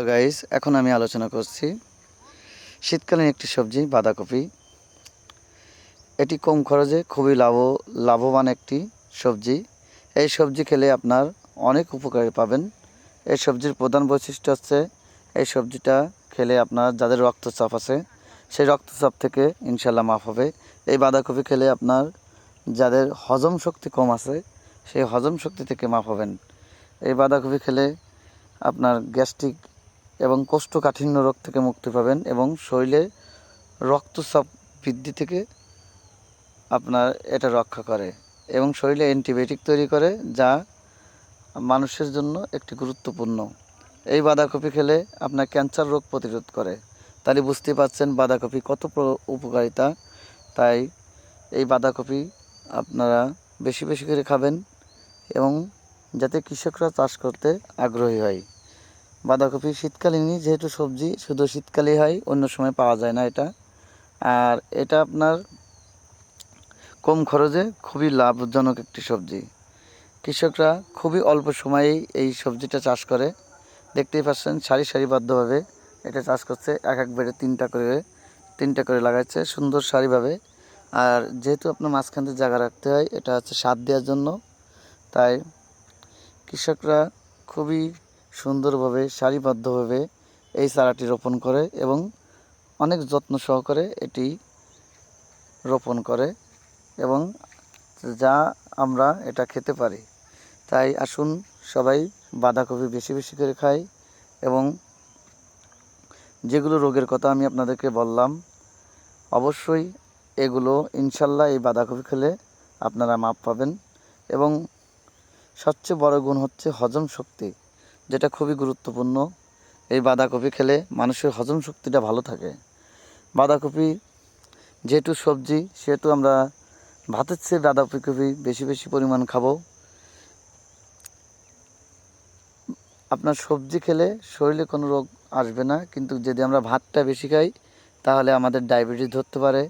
Hello guys, এখন আমি আলোচনা করছি শীতকালীন একটি সবজি, বাঁধাকপি। এটি কম খরচে খুবই লাভ, লাভবান একটি সবজি। এই সবজি খেলে আপনার অনেক উপকার পাবেন। এই সবজির প্রধান বৈশিষ্ট্য হচ্ছে, এই সবজিটা খেলে আপনার যাদের রক্তচাপ আছে, সেই রক্তচাপ থেকে ইনশাল্লাহ মাফ হবে। এই বাঁধাকপি খেলে আপনার যাদের হজম শক্তি কম আছে, সেই হজম শক্তি থেকে মাফ হবেন। এই বাঁধাকপি খেলে আপনার গ্যাস্ট্রিক এবং কোষ্ঠকাঠিন্য রোগ থেকে মুক্তি পাবেন এবং শরীরে রক্তচাপ বৃদ্ধি থেকে আপনার এটা রক্ষা করে এবং শরীরে অ্যান্টিবায়োটিক তৈরি করে যা মানুষের জন্য একটি গুরুত্বপূর্ণ। এই বাঁধাকপি খেলে আপনার ক্যান্সার রোগ প্রতিরোধ করে। তাহলে বুঝতে পারছেন বাঁধাকপি কত উপকারিতা। তাই এই বাঁধাকপি আপনারা বেশি বেশি করে খাবেন এবং যাতে কৃষকরা চাষ করতে আগ্রহী হয়। বাঁধাকপি শীতকালীনই, যেহেতু সবজি শুধু শীতকালেই হয়, অন্য সময় পাওয়া যায় না এটা। আর এটা আপনার কম খরচে খুবই লাভজনক একটি সবজি। কৃষকরা খুবই অল্প সময়েই এই সবজিটা চাষ করে। দেখতেই পাচ্ছেন, সারি সারিবদ্ধভাবে এটা চাষ করছে, এক এক বেড়ে তিনটা করে তিনটা করে লাগাচ্ছে, সুন্দর সারিভাবে। আর যেহেতু আপনার মাঝখান জায়গা রাখতে হয়, এটা হচ্ছে সার দেওয়ার জন্য। তাই কৃষকরা খুবই সুন্দরভাবে, সারিবদ্ধভাবে এই চারাটি রোপণ করে এবং অনেক যত্ন সহকারে এটি রোপণ করে এবং যা আমরা এটা খেতে পারি। তাই আসুন সবাই বাঁধাকপি বেশি বেশি করে খাই এবং যেগুলো রোগের কথা আমি আপনাদেরকে বললাম, অবশ্যই এগুলো ইনশাল্লাহ এই বাঁধাকপি খেলে আপনারা মাপ পাবেন এবং সবচেয়ে বড় গুণ হচ্ছে হজম শক্তি। যেটা খুবই গুরুত্বপূর্ণ, এই বাঁধাকপি খেলে মানুষের হজম শক্তিটা ভালো থাকে। বাঁধাকপি যেহেতু সবজি, সেহেতু আমরা ভাতের চেয়ে বাঁধাকপি বেশি বেশি পরিমাণ খাব। আপনার সবজি খেলে শরীরে কোনো রোগ আসবে না, কিন্তু যদি আমরা ভাতটা বেশি খাই, তাহলে আমাদের ডায়াবেটিস ধরতে পারে,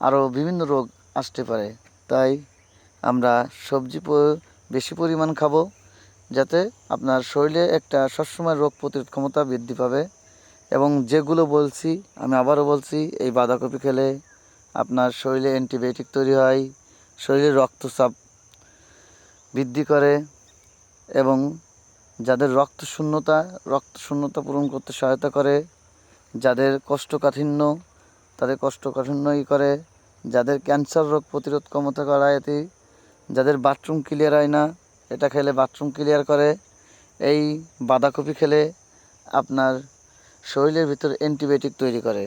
আরও বিভিন্ন রোগ আসতে পারে। তাই আমরা সবজি বেশি পরিমাণ খাব। যাতে আপনার শরীরে একটা সবসময় রোগ প্রতিরোধ ক্ষমতা বৃদ্ধি পাবে। এবং যেগুলো বলছি, আমি আবারও বলছি, এই বাঁধাকপি খেলে আপনার শরীরে অ্যান্টিবায়োটিক তৈরি হয়, শরীরে রক্তচাপ বৃদ্ধি করে এবং যাদের রক্ত শূন্যতা রক্ত শূন্যতা পূরণ করতে সহায়তা করে, যাদের কষ্টকাঠিন্য, তাদের কোষ্ঠকাঠিন্যই করে, যাদের ক্যান্সার রোগ প্রতিরোধ ক্ষমতা করায় এটি যাদের বাথরুম ক্লিয়ার হয় না এটা খেলে বাথরুম ক্লিয়ার করে। এই বাঁধাকপি খেলে আপনার শরীরের ভিতর অ্যান্টিবায়োটিক তৈরি করে।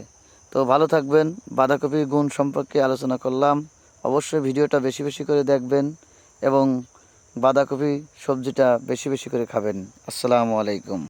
তো ভালো থাকবেন, বাঁধাকপির গুণ সম্পর্কে আলোচনা করলাম। অবশ্যই ভিডিওটা বেশি বেশি করে দেখবেন এবং বাঁধাকপি সবজিটা বেশি বেশি করে খাবেন। আসসালামু আলাইকুম।